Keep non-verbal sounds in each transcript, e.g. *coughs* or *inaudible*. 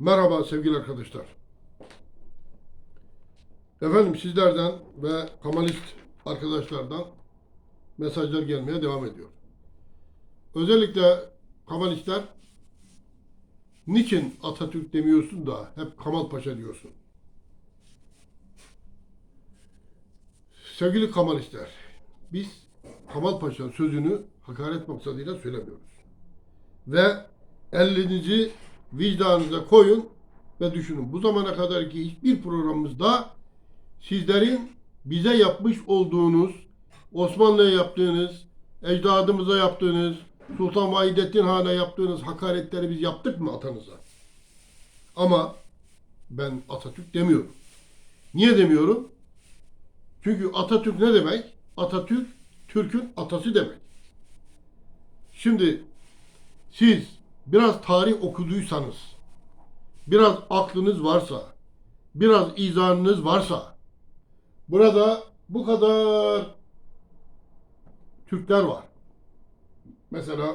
Merhaba sevgili arkadaşlar. Efendim sizlerden ve kamalist arkadaşlardan mesajlar gelmeye devam ediyor. Özellikle kamalistler niçin Atatürk demiyorsun da hep Kamal Paşa diyorsun? Sevgili kamalistler, biz Kamal Paşa sözünü hakaret maksadıyla söylemiyoruz. Ve elinizi vicdanınıza koyun ve düşünün. Bu zamana kadarki hiçbir programımızda sizlerin bize yapmış olduğunuz, Osmanlı'ya yaptığınız, ecdadımıza yaptığınız, Sultan Vahidettin Han'a yaptığınız hakaretleri biz yaptık mı atanıza? Ama ben Atatürk demiyorum. Niye demiyorum? Çünkü Atatürk ne demek? Atatürk, Türk'ün atası demek. Şimdi siz biraz tarih okuduysanız, biraz aklınız varsa, biraz izanınız varsa, burada bu kadar Türkler var. Mesela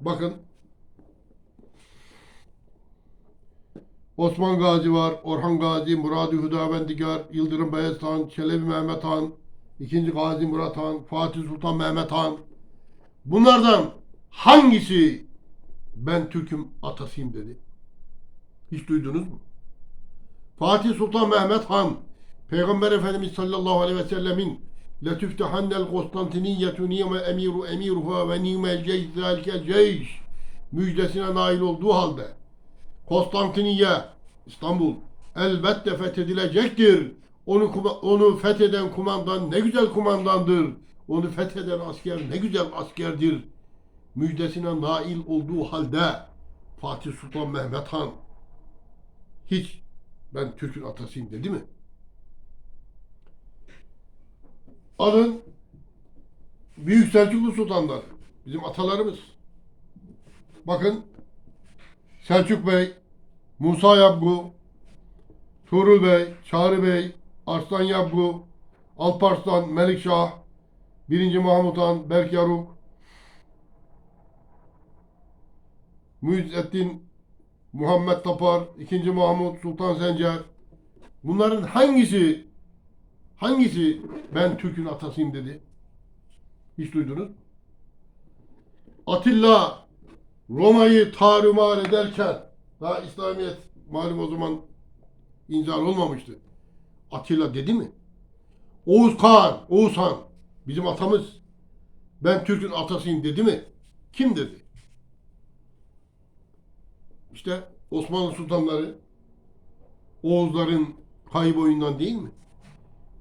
bakın Osman Gazi var, Orhan Gazi, Muradi Hüdavendigar, Yıldırım Beyazıt Han, Çelebi Mehmet Han, 2. Gazi Murat Han, Fatih Sultan Mehmet Han. Bunlardan hangisi ben Türk'üm atasıyım dedi? Hiç duydunuz mu? Fatih Sultan Mehmet Han, Peygamber Efendimiz sallallahu aleyhi ve sellemin Konstantiniyyetu niyme emiru emiruha ve nimel ceyş zâlikel ceyş müjdesine nail olduğu halde Konstantiniye, İstanbul elbette fethedilecektir. Onu, onu fetheden kumandan ne güzel kumandandır. Onu fetheden asker ne güzel askerdir. Müjdesine nail olduğu halde Fatih Sultan Mehmet Han hiç ben Türk'ün atasıyım dedi mi? Alın Büyük Selçuklu Sultanlar bizim atalarımız. Bakın Selçuk Bey, Musa Yabgu, Tuğrul Bey, Çağrı Bey, Arslan Yabgu, Alparslan, Melikşah, 1. Mahmut Han, Berk Yaruk, Müezzettin Muhammed Tapar, 2. Mahmut, Sultan Sencer. Bunların hangisi hangisi ben Türk'ün atasıyım dedi? Hiç duydunuz? Atilla Roma'yı tarumar ederken daha İslamiyet malum o zaman inzal olmamıştı. Atilla dedi mi? Oğuz Kağan, Oğuz bizim atamız ben Türk'ün atasıyım dedi mi? Kim dedi? İşte Osmanlı sultanları Oğuzların kayı boyundan değil mi?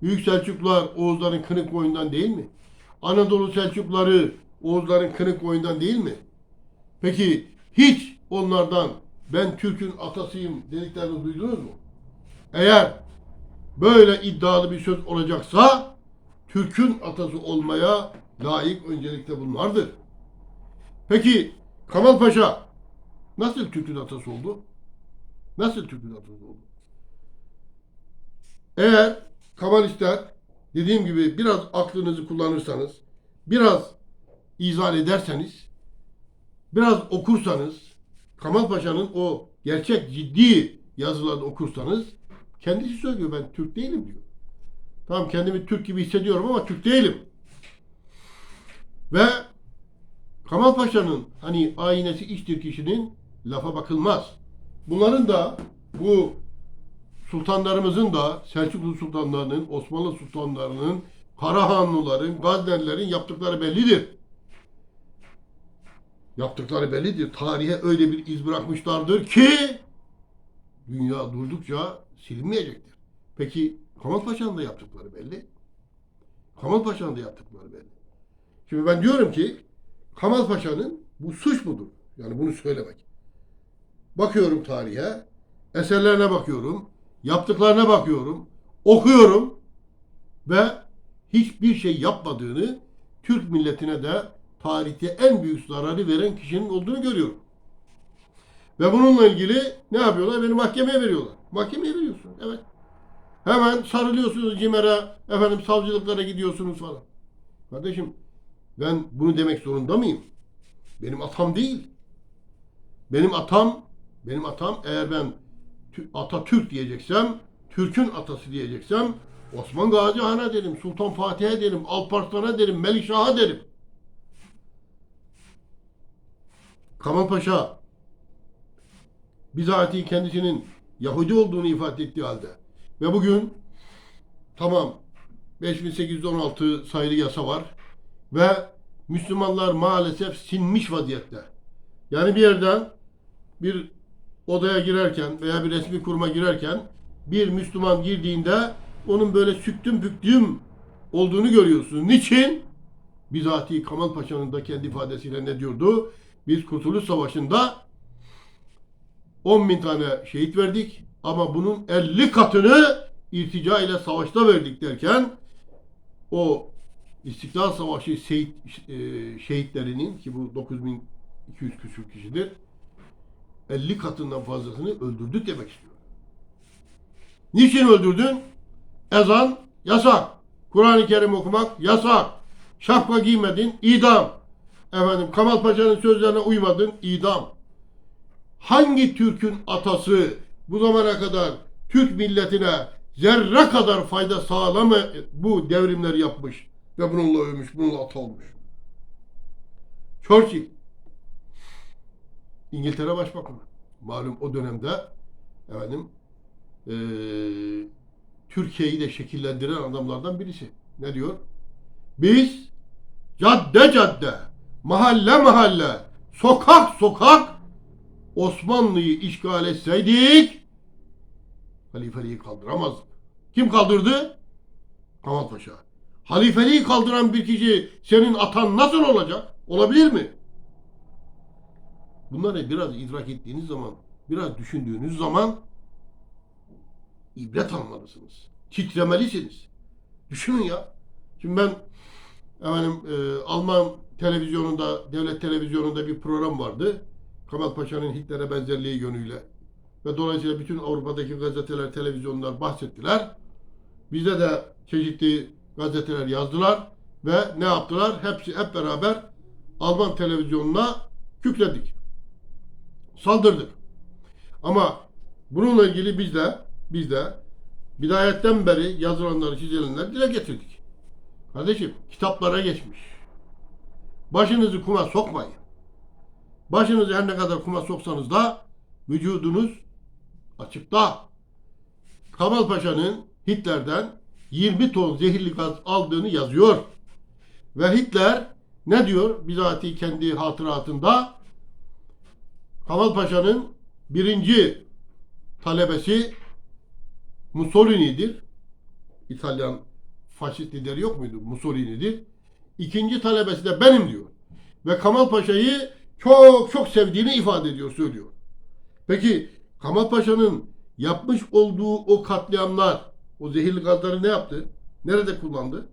Büyük Selçuklular Oğuzların kınık boyundan değil mi? Anadolu Selçukluları Oğuzların kınık boyundan değil mi? Peki hiç onlardan ben Türk'ün atasıyım dediklerini duydunuz mu? Eğer böyle iddialı bir söz olacaksa Türk'ün atası olmaya layık öncelikle bunlardır. Peki Kamal Paşa nasıl Türk'ün atası oldu? Nasıl Türk'ün atası oldu? Eğer Kamalistler dediğim gibi biraz aklınızı kullanırsanız, biraz izah ederseniz, biraz okursanız, Kamal Paşa'nın o gerçek ciddi yazılarını okursanız, kendisi söylüyor ben Türk değilim diyor. Tamam kendimi Türk gibi hissediyorum ama Türk değilim. Ve Kamal Paşa'nın hani aynesi içtir kişinin lafa bakılmaz. Bunların da bu sultanlarımızın da Selçuklu sultanlarının, Osmanlı sultanlarının, Karahanlıların, Gaznelilerin yaptıkları bellidir. Yaptıkları bellidir. Tarihe öyle bir iz bırakmışlardır ki dünya durdukça silinmeyecektir. Peki Kamal Paşa'nın da yaptıkları belli. Kamal Paşa'nın da yaptıkları belli. Şimdi ben diyorum ki Kamal Paşa'nın bu suç mudur? Yani bunu söylemek. Bakıyorum tarihe, eserlerine bakıyorum, yaptıklarına bakıyorum, okuyorum ve hiçbir şey yapmadığını Türk milletine de tarihte en büyük zararı veren kişinin olduğunu görüyorum. Ve bununla ilgili ne yapıyorlar? Beni mahkemeye veriyorlar. Mahkemeye veriyorsun. Evet. Hemen sarılıyorsunuz CİMER'e, efendim savcılıklara gidiyorsunuz falan. Kardeşim ben bunu demek zorunda mıyım? Benim atam değil. Benim atam, benim atam eğer ben Tü- Atatürk diyeceksem, Türk'ün atası diyeceksem Osman Gazi Han'a derim, Sultan Fatih'e derim, Alparslan'a derim, Melikşah'a derim. Kamal Paşa bizatihi kendisinin Yahudi olduğunu ifade ettiği halde ve bugün tamam 5816 sayılı yasa var ve Müslümanlar maalesef sinmiş vaziyette. Yani bir yerden bir odaya girerken veya bir resmi kuruma girerken bir Müslüman girdiğinde onun böyle süktüm püktüm olduğunu görüyorsunuz. Niçin? Bizatihi Kamal Paşa'nın da kendi ifadesiyle ne diyordu? Biz Kurtuluş Savaşı'nda 10 bin tane şehit verdik ama bunun 50 katını irtica ile savaşta verdik derken o İstiklal Savaşı şehit, e, şehitlerinin ki bu 9200 küsur kişidir 50 katından fazlasını öldürdük demek istiyor. Niçin öldürdün? Ezan yasak. Kur'an-ı Kerim okumak yasak. Şapka giymedin, idam. Efendim Kamal Paşa'nın sözlerine uymadın, idam. Hangi Türk'ün atası bu zamana kadar Türk milletine zerre kadar fayda sağlama bu devrimleri yapmış ve bununla övmüş, bununla ata olmuş? Churchill. İngiltere Başbakanı. Malum o dönemde efendim eee, Türkiye'yi de şekillendiren adamlardan birisi. Ne diyor? Biz cadde cadde, mahalle mahalle, sokak sokak Osmanlı'yı işgal etseydik halifeliği kaldıramazdık. Kim kaldırdı? Kamal Paşa. Halifeliği kaldıran bir kişi senin atan nasıl olacak? Olabilir mi? Bunları biraz idrak ettiğiniz zaman, biraz düşündüğünüz zaman ibret almalısınız. Titremelisiniz. Düşünün ya. Şimdi ben efendim, e, Alman televizyonunda, devlet televizyonunda bir program vardı. Kamal Paşa'nın Hitler'e benzerliği yönüyle. Ve dolayısıyla bütün Avrupa'daki gazeteler, televizyonlar bahsettiler. Bizde de çeşitli gazeteler yazdılar ve ne yaptılar? Hepsi hep beraber Alman televizyonuna kükredik. Saldırdık. Ama bununla ilgili biz de biz de bidayetten beri yazılanları, çizilenleri dile getirdik. Kardeşim kitaplara geçmiş. Başınızı kuma sokmayın. Başınızı her ne kadar kuma soksanız da vücudunuz açıkta. Kamal Paşa'nın Hitler'den 20 ton zehirli gaz aldığını yazıyor. Ve Hitler ne diyor? Bizatihi kendi hatıratında Kamal Paşa'nın birinci talebesi Mussolini'dir. İtalyan faşist lideri yok muydu? Mussolini'dir. İkinci talebesi de benim diyor. Ve Kamal Paşa'yı çok çok sevdiğini ifade ediyor, söylüyor. Peki Kamal Paşa'nın yapmış olduğu o katliamlar, o zehirli gazları ne yaptı? Nerede kullandı?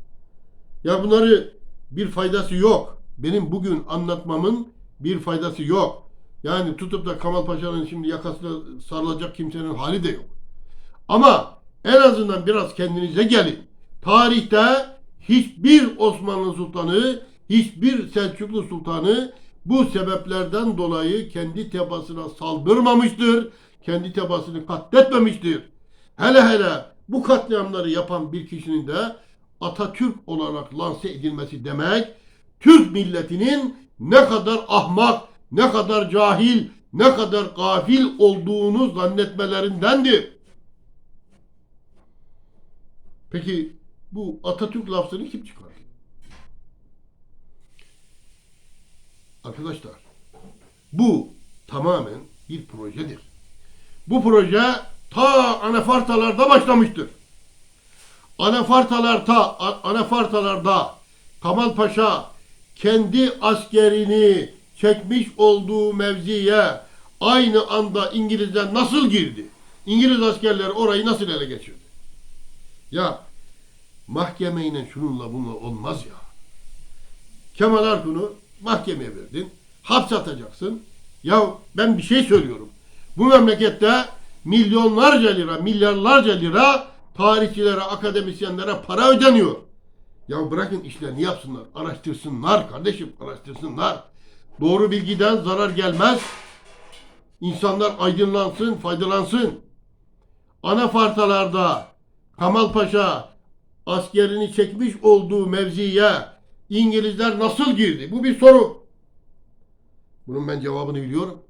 Ya bunları bir faydası yok. Benim bugün anlatmamın bir faydası yok. Yani tutup da Kamal Paşa'nın şimdi yakasına sarılacak kimsenin hali de yok. Ama en azından biraz kendinize gelin. Tarihte hiçbir Osmanlı Sultanı, hiçbir Selçuklu Sultanı bu sebeplerden dolayı kendi tebasına saldırmamıştır. Kendi tebasını katletmemiştir. Hele hele bu katliamları yapan bir kişinin de Atatürk olarak lanse edilmesi demek Türk milletinin ne kadar ahmak, ne kadar cahil, ne kadar gafil olduğunu zannetmelerindendir. Peki bu Atatürk lafzını kim çıkardı? Arkadaşlar bu tamamen bir projedir. Bu proje ta anafartalarda başlamıştır. Anafartalarda, anafartalarda Kamal Paşa kendi askerini çekmiş olduğu mevziye aynı anda İngilizler nasıl girdi? İngiliz askerleri orayı nasıl ele geçirdi? Ya mahkemeyle şununla bununla olmaz ya. Kemal Arkun'u mahkemeye verdin. Hapse atacaksın. Ya ben bir şey söylüyorum. Bu memlekette milyonlarca lira, milyarlarca lira tarihçilere, akademisyenlere para ödeniyor. Ya bırakın işlerini yapsınlar. Araştırsınlar kardeşim, araştırsınlar. Doğru bilgiden zarar gelmez. İnsanlar aydınlansın, faydalansın. anafartalarda Kamal Paşa askerini çekmiş olduğu mevziye İngilizler nasıl girdi? Bu bir soru. Bunun ben cevabını biliyorum.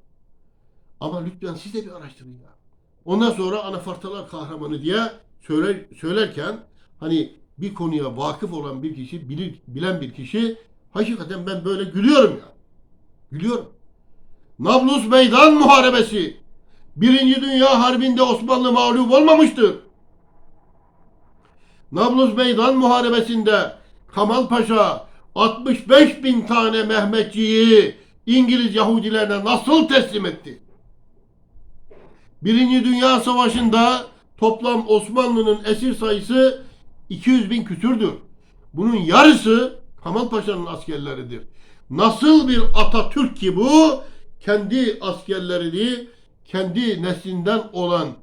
Ama lütfen siz de bir araştırın ya. Ondan sonra anafartalar kahramanı diye söyler, söylerken hani bir konuya vakıf olan bir kişi, bilir, bilen bir kişi hakikaten ben böyle gülüyorum ya. Gülüyorum. Nablus Meydan Muharebesi. Birinci Dünya Harbi'nde Osmanlı mağlup olmamıştır. Nablus Meydan Muharebesi'nde Kamal Paşa 65 bin tane Mehmetçiyi İngiliz Yahudilerine nasıl teslim etti? Birinci Dünya Savaşı'nda toplam Osmanlı'nın esir sayısı 200 bin küsürdür. Bunun yarısı Kamal Paşa'nın askerleridir. Nasıl bir Atatürk ki bu kendi askerlerini kendi neslinden olan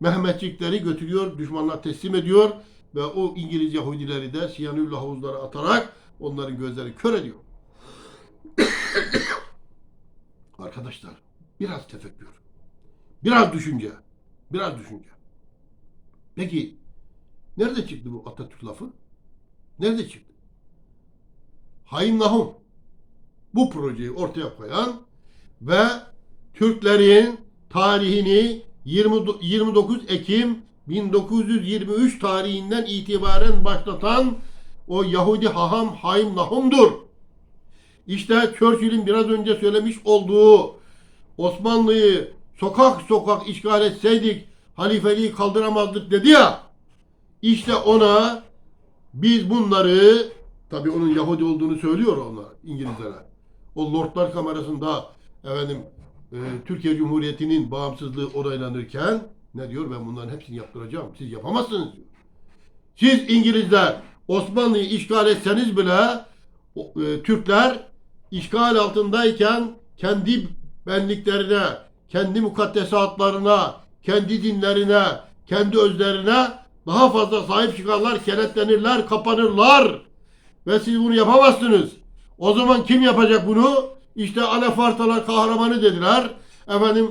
Mehmetçikleri götürüyor, düşmanına teslim ediyor ve o İngiliz Yahudileri de siyanürlü havuzlara atarak onların gözleri kör ediyor. *coughs* Arkadaşlar biraz tefekkür, biraz düşünce, biraz düşünce. Peki nerede çıktı bu Atatürk lafı? Nerede çıktı? Haim Nahum bu projeyi ortaya koyan ve Türklerin tarihini 20, 29 Ekim 1923 tarihinden itibaren başlatan o Yahudi haham Haim Nahum'dur. İşte Churchill'in biraz önce söylemiş olduğu Osmanlı'yı sokak sokak işgal etseydik halifeliği kaldıramazdık dedi ya. İşte ona biz bunları tabii onun Yahudi olduğunu söylüyor onlar İngilizlere. O Lordlar Kamerası'nda efendim e, Türkiye Cumhuriyeti'nin bağımsızlığı onaylanırken ne diyor? Ben bunların hepsini yaptıracağım. Siz yapamazsınız diyor. Siz İngilizler Osmanlı'yı işgal etseniz bile e, Türkler işgal altındayken kendi benliklerine, kendi mukaddesatlarına, kendi dinlerine, kendi özlerine daha fazla sahip çıkarlar, kenetlenirler, kapanırlar. Ve siz bunu yapamazsınız. O zaman kim yapacak bunu? İşte anafartalar kahramanı dediler. Efendim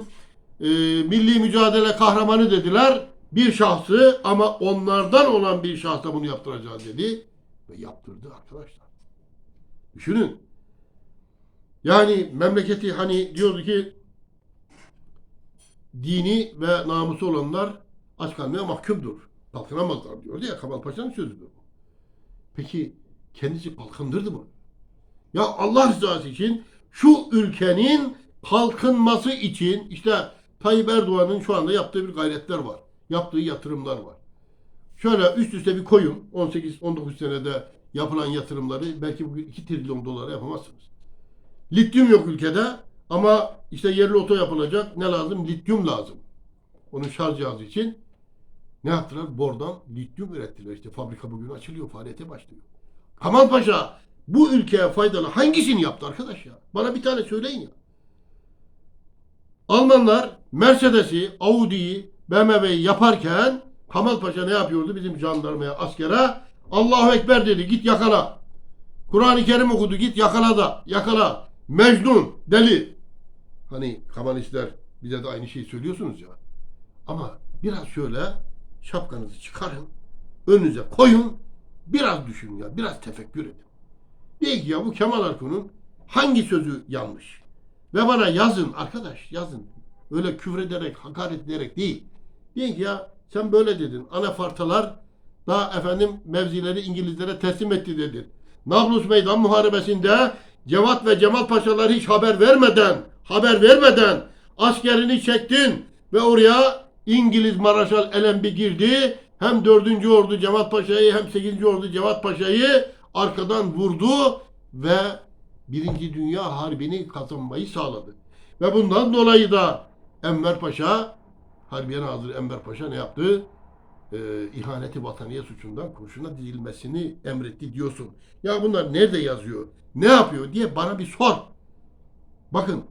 e, milli mücadele kahramanı dediler. Bir şahsı ama onlardan olan bir şahsa bunu yaptıracağız dedi. Ve yaptırdı arkadaşlar. Düşünün. Yani memleketi hani diyordu ki dini ve namusu olanlar aç kalmaya mahkumdur. Kalkınamazlar diyordu ya Kemal Paşa'nın sözüdür. Peki kendisi kalkındırdı mı? Ya Allah rızası için şu ülkenin kalkınması için işte Tayyip Erdoğan'ın şu anda yaptığı bir gayretler var. Yaptığı yatırımlar var. Şöyle üst üste bir koyun 18-19 senede yapılan yatırımları belki bugün 2 trilyon dolara yapamazsınız. Lityum yok ülkede ama işte yerli oto yapılacak. Ne lazım? Lityum lazım. Onun şarj cihazı için ne yaptılar? Bordan lityum ürettiler. İşte fabrika bugün açılıyor, faaliyete başlıyor. Kamal Paşa bu ülkeye faydalı hangisini yaptı arkadaş ya? Bana bir tane söyleyin ya. Almanlar Mercedes'i, Audi'yi, BMW'yi yaparken Kamal Paşa ne yapıyordu bizim jandarmaya, askere? Allahu Ekber dedi git yakala. Kur'an-ı Kerim okudu git yakala da yakala. Mecnun, deli. Hani Kemalistler bize de aynı şeyi söylüyorsunuz ya. Ama biraz şöyle şapkanızı çıkarın. Önünüze koyun. Biraz düşünün ya. Biraz tefekkür edin. Ki ya bu Kemal Arkun'un hangi sözü yanlış? Ve bana yazın arkadaş yazın. Öyle küfrederek, hakaret ederek değil. Deyin ki ya sen böyle dedin. Anafartalar da efendim mevzileri İngilizlere teslim etti dedin. Nablus Meydan Muharebesi'nde Cevat ve Cemal Paşalar hiç haber vermeden, haber vermeden askerini çektin ve oraya İngiliz Maraşal Elenbi girdi. Hem 4. Ordu Cevat Paşa'yı hem 8. Ordu Cevat Paşa'yı arkadan vurdu ve Birinci Dünya Harbi'ni kazanmayı sağladı. Ve bundan dolayı da Enver Paşa, Harbiye Nazırı Enver Paşa ne yaptı? Ee, ihaneti vataniye suçundan kurşuna dizilmesini emretti diyorsun. Ya bunlar nerede yazıyor? Ne yapıyor diye bana bir sor. Bakın,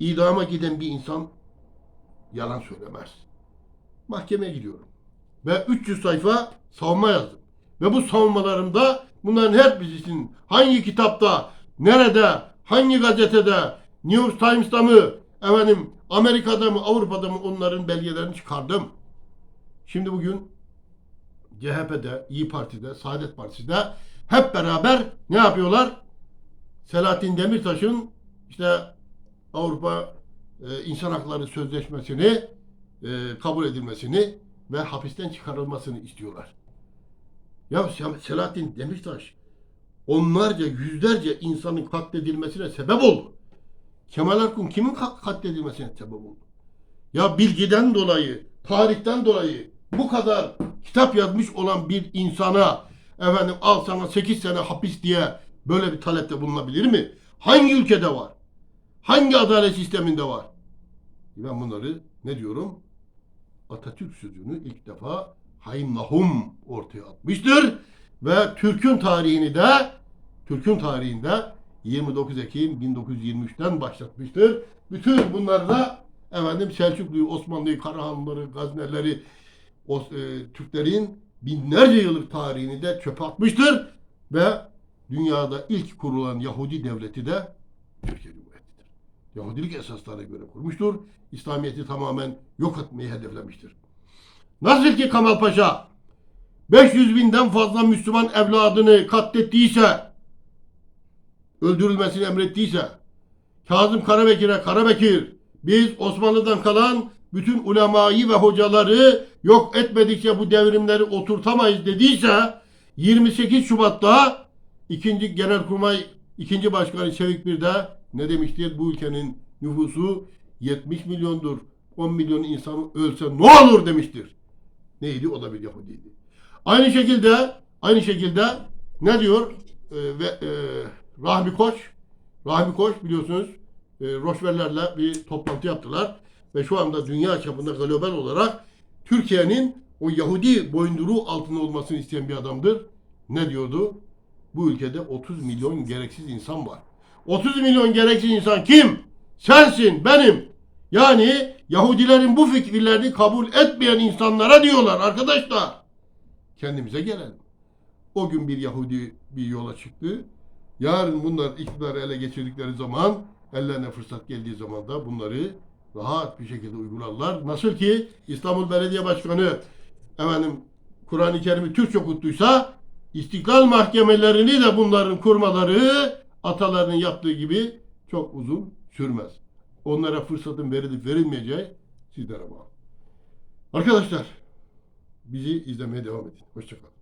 idama giden bir insan yalan söylemez. Mahkemeye gidiyorum. Ve 300 sayfa savunma yazdım. Ve bu savunmalarımda bunların hepsinin hangi kitapta, nerede, hangi gazetede, New York Times'ta mı, efendim Amerika'da mı, Avrupa'da mı onların belgelerini çıkardım. Şimdi bugün CHP'de, İyi Parti'de, Saadet Partisi'de hep beraber ne yapıyorlar? Selahattin Demirtaş'ın işte Avrupa e, İnsan Hakları Sözleşmesi'ni e, kabul edilmesini ve hapisten çıkarılmasını istiyorlar. Ya Selahattin Demirtaş onlarca, yüzlerce insanın katledilmesine sebep oldu. Kemal Erkun kimin kat- katledilmesine sebep oldu? Ya bilgiden dolayı, tarihten dolayı bu kadar kitap yazmış olan bir insana efendim al sana 8 sene hapis diye böyle bir talepte bulunabilir mi? Hangi ülkede var? Hangi adalet sisteminde var? Ben bunları ne diyorum? Atatürk sözünü ilk defa Haim Nahum ortaya atmıştır. Ve Türk'ün tarihini de Türk'ün tarihinde 29 Ekim 1923'ten başlatmıştır. Bütün bunları da efendim Selçuklu'yu, Osmanlı'yı, Karahanlıları, Gaznelileri, o, e, Türklerin binlerce yıllık tarihini de çöpe atmıştır. Ve dünyada ilk kurulan Yahudi devleti de Türkiye Cumhuriyeti'dir. Yahudilik esaslarına göre kurmuştur. İslamiyet'i tamamen yok etmeyi hedeflemiştir. Nasıl ki Kemal Paşa 500 binden fazla Müslüman evladını katlettiyse, öldürülmesini emrettiyse, Kazım Karabekir'e Karabekir, biz Osmanlı'dan kalan bütün ulemayı ve hocaları yok etmedikçe bu devrimleri oturtamayız dediyse, 28 Şubat'ta ikinci Genelkurmay ikinci Başkanı Şevik Bir ne demiştir? Bu ülkenin nüfusu 70 milyondur. 10 milyon insan ölse ne olur demiştir. Neydi? O da bir Yahudiydi. Aynı şekilde aynı şekilde ne diyor? Ee, ve e, Rahmi Koç Rahmi Koç biliyorsunuz e, Roşveller'le bir toplantı yaptılar ve şu anda dünya çapında global olarak Türkiye'nin o Yahudi boyunduruğu altında olmasını isteyen bir adamdır. Ne diyordu? Bu ülkede 30 milyon gereksiz insan var. 30 milyon gereksiz insan kim? Sensin, benim. Yani Yahudilerin bu fikirlerini kabul etmeyen insanlara diyorlar arkadaşlar. Kendimize gelelim. O gün bir Yahudi bir yola çıktı. Yarın bunlar iktidarı ele geçirdikleri zaman, ellerine fırsat geldiği zaman da bunları rahat bir şekilde uygularlar. Nasıl ki İstanbul Belediye Başkanı efendim Kur'an-ı Kerim'i Türkçe okuttuysa İstiklal mahkemelerini de bunların kurmaları atalarının yaptığı gibi çok uzun sürmez. Onlara fırsatın verilip verilmeyeceği sizlere bağlı. Arkadaşlar bizi izlemeye devam edin. Hoşçakalın.